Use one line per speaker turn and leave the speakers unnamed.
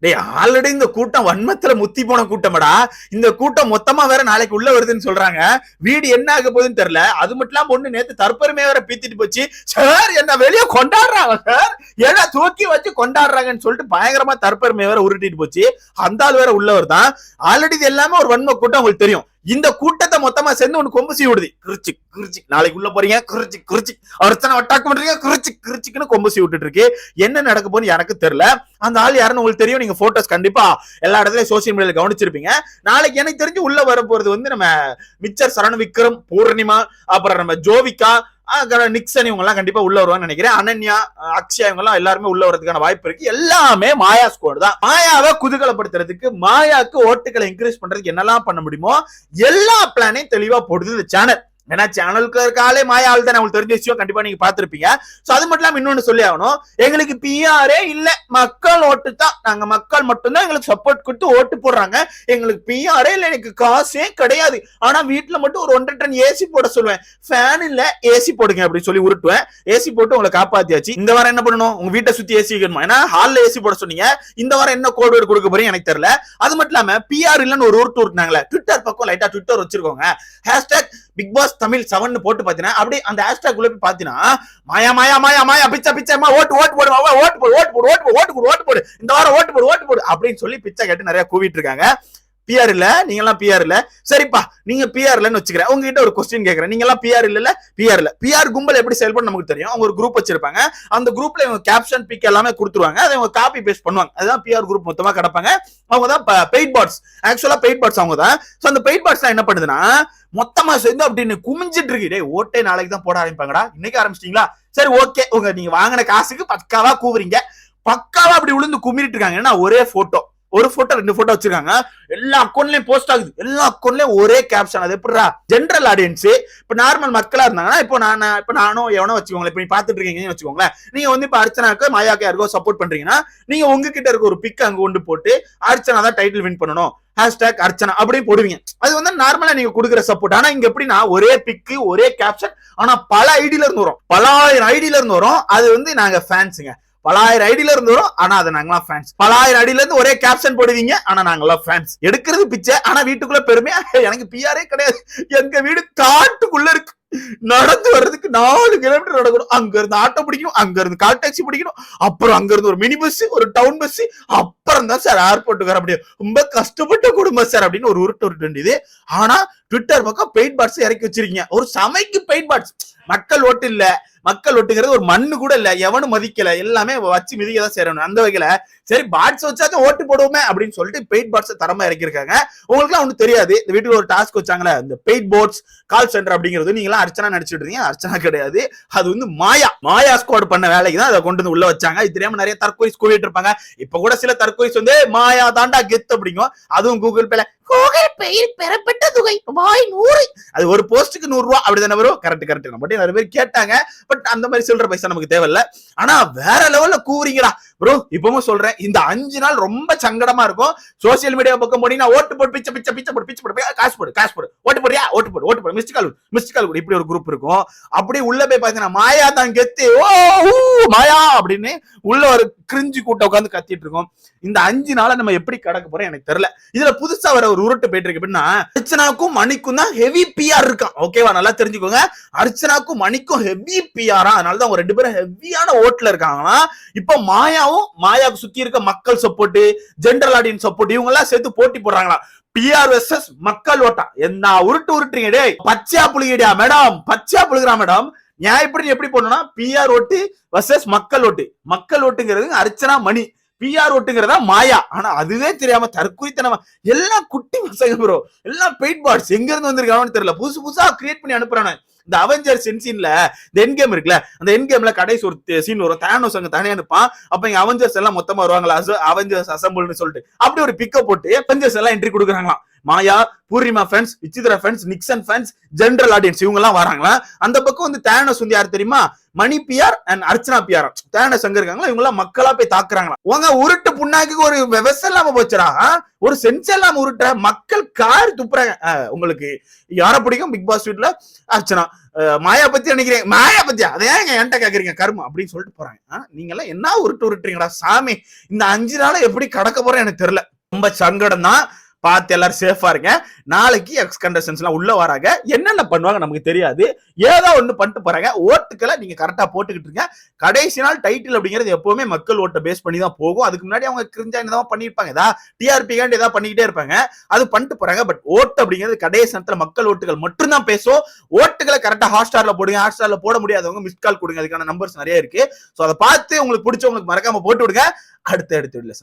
டேய் ஆல்ரெடி இந்த கூட்டம் வன்மத்துல முத்தி போன கூட்டம்டா. இந்த கூட்டம் மொத்தமா வேற நாளைக்கு உள்ள வருதுன்னு சொல்றாங்க. வீடு என்ன ஆக போகுதுன்னு தெரியல. அது மட்டும் இல்லாம ஒண்ணு நேத்து தற்பெருமையா வேற பீத்திட்டு போச்சு. சார் என்ன வெளியே கொண்டாடுறாங்க சார். ஏன்னா தூக்கி வச்சு கொண்டாடுறாங்கன்னு சொல்லிட்டு பயங்கரமா தற்பெருமை வேற உருட்டிட்டு போச்சு. அந்த ஆள் வேற உள்ளவர் தான். ஆல்ரெடி இது எல்லாமே ஒரு வன்ம கூட்டம் உங்களுக்கு தெரியும். இந்த கூட்டத்தை மொத்தமா சேர்ந்து ஒண்ணு கொம்பு சீ விடுது. கிருச்சி கிருச்சி. நாளைக்கு உள்ள போறீங்க கிருச்சி கிருச்சி. அர்ச்சனை அட்டாக் பண்றீங்க? கிருச்சி கிருச்சிக்குன்னு கொம்பு சீ விட்டுட்டு இருக்கு. என்ன நடக்க போன்னு எனக்கு தெரியல. அந்த ஆள் யாருன்னு உங்களுக்கு தெரியும். நீங்க போட்டோஸ் கண்டிப்பா எல்லா இடத்துலயும் சோசியல் மீடியால கவனிச்சிருப்பீங்க. நாளைக்கு எனக்கு தெரிஞ்சு உள்ள வர போறது வந்து நம்ம மிச்சர் சரண விக்ரம் பூர்ணிமா அப்புறம் நம்ம ஜோவிகா நிக்சன் இவங்கெல்லாம் கண்டிப்பா உள்ள வருவான்னு நினைக்கிறேன். அனன்யா அக்ஷயா இவங்க எல்லாம் எல்லாருமே உள்ள வரதுக்கான வாய்ப்பு இருக்கு. எல்லாமே மாயா ஸ்கோர் தான். மாயாவை குதூகலப்படுத்துறதுக்கு மாயாக்கு ஓட்டுகளை இன்க்ரீஸ் பண்றதுக்கு என்னெல்லாம் பண்ண முடியுமோ எல்லா பிளானையும் தெளிவா போடுது இந்த சேனல் ஏன்னா சேனலுக்கு இருக்காலே மாய ஆள் தான் உங்களுக்கு தெரிஞ்ச விஷயம் கண்டிப்பா நீங்க பாத்திருப்பீங்க சோ அது மட்டும் இல்லாம இன்னொன்னு சொல்லி ஆகணும். எங்களுக்கு பிஆரே இல்ல. மக்கள் ஓட்டு தான். நாங்க மக்கள் மட்டும்தான் எங்களுக்கு சப்போர்ட் கொடுத்து ஓட்டு போடுறாங்க. எங்களுக்கு பிஆரே இல்ல. எனக்கு காசே கிடையாது. ஆனா வீட்டுல மட்டும் ஒரு ஒன்றரை டன் ஏசி போட சொல்லுவேன். ஃபேன் இல்ல. ஏசி போடுங்க அப்படின்னு சொல்லி உருட்டுவேன். ஏசி போட்டு உங்களை காப்பாத்தியாச்சு. இந்த வாரம் என்ன பண்ணணும்? உங்க வீட்டை சுத்தி ஏசி வைக்கணுமா? ஏன்னா ஹால்ல ஏசி போட சொன்னீங்க. இந்த வாரம் என்ன கோடு கொடுக்க போறீங்க எனக்கு தெரியல. அது மட்டும் இல்லாம பிஆர் இல்லன்னு ஒரு உருட்டு உருட்டுனாங்களே ட்விட்டர் பக்கம் லைட்டா Twitter வச்சிருக்கோங்க. Hashtag Bigg Boss Tamil seven போட்டு பாத்தீங்கன்னா அப்படியே அந்த ஹேஷ்டாக் குள்ள போய் பாத்தீங்கன்னா மாயா மாயா மாயா மாயா பிச்சை பிச்சை அம்மா, ஓட்டு ஓட்டு போடு ஓட்டு போடு ஓட்டு போடு ஓட்டு போடு ஓட்டு போடு ஓட்டு போடு இந்த வாரம் ஓட்டு போடு ஓட்டு போடு அப்படின்னு சொல்லி பிச்சை கேட்டு நிறைய கூவிட்டு இருக்காங்க. பிஆர் இல்ல நீங்க எல்லாம் பிஆர் இல்ல. சரிப்பா நீங்க பிஆர் இல்லன்னு வச்சுக்கிறேன். உங்ககிட்ட ஒரு கொஸ்டின் கேட்கறேன் நீங்க எல்லாம் பிஆர் இல்ல பிஆர் இல்ல. பிஆர் கும்பல் எப்படி செயல்படும் நமக்கு தெரியும். அவங்க ஒரு குரூப் வச்சிருப்பாங்க. அந்த குரூப்ல இவங்க கேப்ஷன் பிக் எல்லாமே கொடுத்துருவாங்க. அதை இவங்க காப்பி பேஸ்ட் பண்ணுவாங்க. அதுதான் பிஆர் குரூப் மொத்தமா கிடப்பாங்க. அவங்க தான் paid bots actually paid bots அவங்க தான். ஸோ அந்த பெயிட் பாட்ஸ் என்ன பண்ணுதுன்னா மொத்தமா சேர்ந்து அப்படின்னு குமிஞ்சிட்டு இருக்கு. டே ஓட்டே நாளைக்கு தான் போட ஆரம்பிப்பாங்கடா. இன்னைக்கு ஆரம்பிச்சிட்டீங்களா? சரி ஓகே உங்க நீங்க வாங்கின காசுக்கு பக்காவா கூவுறீங்க. பக்காவா அப்படி விழுந்து குமிரிட்டு இருக்காங்க. ஏன்னா ஒரே போட்டோ ஒரு போட்டோ ரெண்டு போட்டோ வச்சிருக்காங்க. எல்லா அக்கௌண்ட்லயும் போஸ்ட் ஆகுது. எல்லா அக்கௌண்ட்லயும் ஒரே கேப்ஷன் அது எப்படிடா? ஜென்ரல் ஆடியன்ஸ் இப்ப நார்மல் மக்களா இருந்தாங்கன்னா இப்போ நான் இப்ப நானும் எவனோ வச்சுக்கோங்களேன். இப்ப நீ பாத்துட்டு இருக்கீங்கன்னு வச்சுக்கோங்களேன். நீங்க வந்து இப்ப அர்ச்சனாக்கு மாயாக்கு யாருக்கோ சப்போர்ட் பண்றீங்கன்னா நீங்க உங்ககிட்ட இருக்க ஒரு பிக் அங்க கொண்டு போட்டு அர்ச்சனா தான் டைட்டில் வின் பண்ணணும். ஹேஷ்டாக் அர்ச்சனா அப்படியே போடுவீங்க. அது வந்து நார்மலா நீங்க கொடுக்குற சப்போர்ட் ஆனா இங்க எப்படின்னா ஒரே பிக்கு ஒரே கேப்ஷன் ஆனா பல ஐடியில இருந்து வரும். பலாயிரம் ஐடியில இருந்து வரும். அது வந்து நாங்க ஃபேன்ஸுங்க பலாயிரம் ஐடியில இருந்து வரும். ஆனா அது நாங்களாம் ஃபேன்ஸ் பலாயிரம் அடியில இருந்து ஒரே கேப்ஷன் போடுவீங்க. ஆனா நாங்களாம் ஃபேன்ஸ் எடுக்கிறது பிச்சை. ஆனா வீட்டுக்குள்ள பெருமையா? எனக்கு பிஆரே கிடையாது. எங்க வீடு காட்டுக்குள்ள இருக்கு. நடந்து வர்றதுக்கு நாலு கிலோமீட்டர் நடக்கணும். அங்க இருந்து ஆட்டோ பிடிக்கணும். அங்க இருந்து கால் டாக்ஸி பிடிக்கணும். அப்புறம் அங்க இருந்து ஒரு மினி பஸ் ஒரு டவுன் பஸ் அப்புறம் தான் சார் ஏர்போர்ட்டுக்கு வர முடியும். ரொம்ப கஷ்டப்பட்ட குடும்பம் சார் அப்படின்னு ஒரு உருட்டு உருட்டு வேண்டியது ஆனா ட்விட்டர் பக்கம் பெயிண்ட் பாட்ஸ் இறக்கி வச்சிருக்கீங்க. ஒரு சமைக்கு பெயிண்ட் பாட்ஸ் மக்கள் ஓட்டு இல்ல. மக்கள் ஓட்டுங்கிறது ஒரு மண்ணு கூட இல்ல. எவனும் மதிக்கல. எல்லாமே வச்சு மிதிக்க தான் சேரணும் அந்த வகையில சரி பாட்ஸ் வச்சாச்சும் ஓட்டு போடுவோமே அப்படின்னு சொல்லிட்டு பெயிட் பாட்ஸ் தரமா இறக்கிருக்காங்க உங்களுக்கு ஒன்றும் தெரியாது. இந்த வீட்டுக்கு ஒரு டாஸ்க் வச்சாங்களே இந்த பெயிட் போர்ட்ஸ் கால் சென்டர் அப்படிங்கிறது நீங்க எல்லாம் அர்ச்சனா நடிச்சிட்டு இருக்கீங்க அர்ச்சனா கிடையாது. அது வந்து மாயா. மாயா ஸ்குவாட் பண்ண வேலைக்கு தான் அதை கொண்டு வந்து உள்ள வச்சாங்க. இது தெரியாம நிறைய தற்கொலை கூவிட்டு இருப்பாங்க. இப்ப கூட சில தற்கொலை வந்து மாயா தாண்டா கெத் அப்படிங்கும் அதுவும் கூகுள் பேல கூகுள் பேயில் பெறப்பட்ட தொகை ரூபாய் நூறு. அது ஒரு போஸ்ட்டுக்கு நூறு ரூபா அப்படிதானே வரும்? கரெக்ட் கரெக்ட் நம்ம நிறைய பேர் கேட்டாங்க. பட் அந்த மாதிரி சில்லற பைசா நமக்கு தேவையில்ல. ஆனா வேற லெவல்ல கூறீங்களா ப்ரோ இப்பவும் சொல்றேன். இந்த அஞ்சு நாள் ரொம்ப சங்கடமா இருக்கும். சோசியல் மீடியா பக்கம் போனீங்கன்னா ஓட்டு போட்டு பிச்சை பிச்சை பிச்சை போட்டு பிச்சை போட்டு காசு போடு காசு போடு. ஓட்டு போடுறியா? ஓட்டு போடு ஓட்டு போடு. மிஸ்ட் கால் மிஸ்ட் கால் இப்படி ஒரு குரூப் இருக்கும். அப்படியே உள்ள போய் பாத்தீங்கன்னா மாயா தான் கெத்து. ஓ மாயா அப்படின்னு உள்ள ஒரு கிரிஞ்சு கூட்டம் உட்காந்து கத்திட்டு இருக்கோம். இந்த அஞ்சு நாளை நம்ம எப்படி கடக்க போறோம் எனக்கு தெரியல. இதுல புதுசா வர ஒரு உருட்டு போயிட்டு இருக்கு. எப்படின்னா அர்ச்சனாக்கும் மணிக்கும் தான் ஹெவி பிஆர் இருக்கான். ஓகேவா நல்லா தெரிஞ்சுக்கோங்க. அர்ச்சனாக்கும் மணிக்கும் ஹெவி பிஆரா அதனால தான் ரெண்டு பேரும் ஹெவியான ஓட்டுல இருக்காங்கன்னா இப்போ மாயாவும் மாயாவுக்கு சுத்தி இருக்க மக்கள் சப்போர்ட் ஜென்ரல் ஆடியன்ஸ் சப்போர்ட் இவங்க எல்லாம் சேர்த்து போட்டி போடுறாங்களா? பிஆர் வெர்சஸ் மக்கள் ஓட்டா. என்ன உருட்டு உருட்டுறீங்க டே பச்சையா புழுகிடியா மேடம் பச்சையா புழுகிறா மேடம் நியாயப்படி எப்படி போடணும்னா பிஆர் ஓட்டு வர்சஸ் மக்கள் ஓட்டு. மக்கள் ஓட்டுங்கிறது அர்ச்சனா மணி. பிஆர் ஓட்டுங்கிறதா மாயா. ஆனா அதுவே தெரியாம தற்குறித்தனமா எல்லாம் குட்டி பசங்க ப்ரோ எல்லாம் பெயிட் பாட்ஸ் எங்க இருந்து வந்திருக்காங்கன்னு தெரியல. புதுசு புதுசா கிரியேட் பண்ணி அனுப்புறானு. இந்த அவெஞ்சர் சென்சீன்ல இந்த என் கேம் இருக்குல்ல அந்த என் கேம்ல கடைசி ஒரு சீன் வரும். தேனோஸ் அங்க தனியா அனுப்பான் அப்ப இங்க அவெஞ்சர்ஸ் எல்லாம் மொத்தமா வருவாங்களா? அவெஞ்சர்ஸ் அசம்பிள்னு சொல்லிட்டு. அப்படி ஒரு பிக்கப் போட்டு அவெஞ்சர்ஸ் எல்லாம் entry கொடுக்குறாங்களாம். Maya Poornima fans Vichitra fans Nixen fans general audience இவங்க எல்லாம் வராங்களா? அந்த பக்கம் வந்து தேனஸ் வந்து யார் தெரியுமா? Mani PR and Archana PR தேனஸ் அங்க இருக்காங்களா? இவங்க எல்லாம் மக்களா போய் தாக்குறாங்களா? உங்க உருட்டு புண்ணாக்கு ஒரு விவசாயம் இல்லாம போச்சுரா ஒரு சென்ஸ் இல்லாம உருட்டுற மக்கள் கார் துப்புறாங்க. உங்களுக்கு யார பிடிக்கும்? பிக் பாஸ் வீட்ல அர்ச்சனா. மாயா பத்தி நினைக்கிறேன் மாயா பத்தியா? அதை ஏங்க என்கிட்ட கேக்குறீங்க? கருமம் அப்படின்னு சொல்லிட்டு போறாங்க. நீங்க எல்லாம் என்ன உருட்டு உருட்டுறீங்களா சாமி. இந்த அஞ்சு நாளை எப்படி கடக்க போறேன் எனக்கு தெரியல. ரொம்ப சங்கடம் தான் பார்த்து எல்லாரும் சேஃபா இருங்க. நாளைக்கு எக்ஸ் கண்டஸ்டன்ஸ் எல்லாம் உள்ள வராங்க. என்னென்ன பண்ணுவாங்க நமக்கு தெரியாது. ஏதோ ஒண்ணு பண்ணிட்டு போறாங்க. ஓட்டுக்களை நீங்க கரெக்டா போட்டுக்கிட்டு இருங்க. கடைசி நாள் டைட்டில் அப்படிங்கிறது எப்பவுமே மக்கள் ஓட்டை பேஸ் பண்ணி தான் போகும். அதுக்கு முன்னாடி அவங்க கிரிஞ்சா என்னதான் பண்ணிருப்பாங்க ஏதா டிஆர்பி ஏதாவது பண்ணிக்கிட்டே இருப்பாங்க. அது பண்ணிட்டு போறாங்க. பட் ஓட்டு அப்படிங்கிறது கடைசி நேரத்தில் மக்கள் ஓட்டுகள் மட்டும்தான் பேசும். ஓட்டுகளை கரெக்டா ஹாட் ஸ்டார்ல போடுங்க. ஹாட் ஸ்டார்ல போட முடியாதவங்க மிஸ் கால் கொடுங்க. அதுக்கான நம்பர்ஸ் நிறைய இருக்கு. ஸோ அதை பார்த்து உங்களுக்கு பிடிச்சவங்களுக்கு மறக்காம போட்டு விடுங்க. அடுத்த அடுத்த வீடியோல